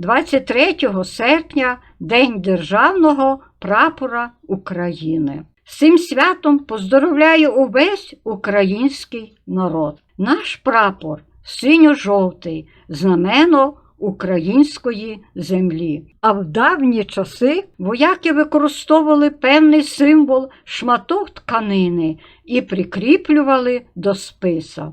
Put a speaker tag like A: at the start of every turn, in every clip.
A: 23 серпня День Державного прапора України. З цим святом поздоровляю увесь український народ. Наш прапор синьо-жовтий, знамено української землі. А в давні часи вояки використовували певний символ шматок тканини і прикріплювали до списа.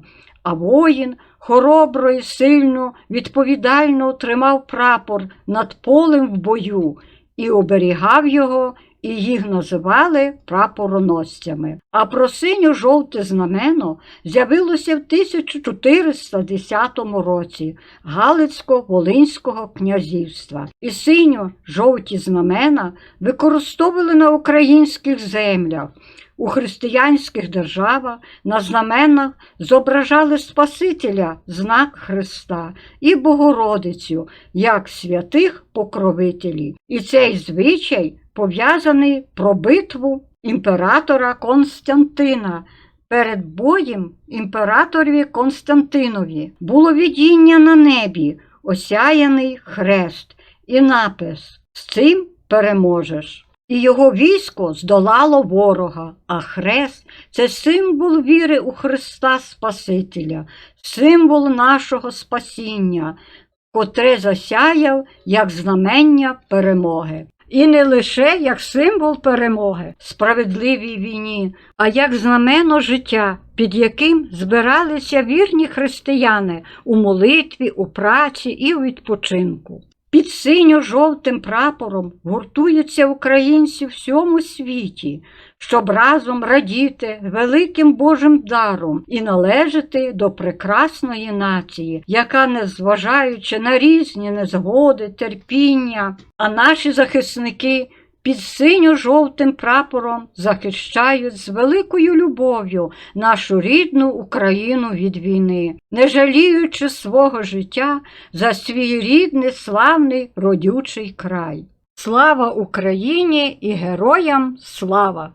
A: А воїн хоробро і сильно, відповідально тримав прапор над полем в бою і оберігав його, і їх називали прапороносцями. А про синьо-жовте знамено з'явилося в 1410 році Галицько-Волинського князівства. І синьо-жовті знамена використовували на українських землях. У християнських державах на знаменах зображали Спасителя, знак Христа і Богородицю як святих покровителів. І цей звичай пов'язаний про битву імператора Константина. Перед боєм імператорові Константинові було видіння на небі, осяяний хрест і напис З цим переможеш. І його військо здолало ворога, а хрест це символ віри у Христа Спасителя, символ нашого спасіння, котре засяяв як знамення перемоги. І не лише як символ перемоги, справедливій війні, а як знамено життя, під яким збиралися вірні християни у молитві, у праці і у відпочинку. Під синьо-жовтим прапором гуртуються українці в всьому світі, щоб разом радіти великим Божим даром і належати до прекрасної нації, яка, незважаючи на різні незгоди, терпіння, а наші захисники під синьо-жовтим прапором захищають з великою любов'ю нашу рідну Україну від війни, не жаліючи свого життя за свій рідний славний родючий край. Слава Україні і героям слава!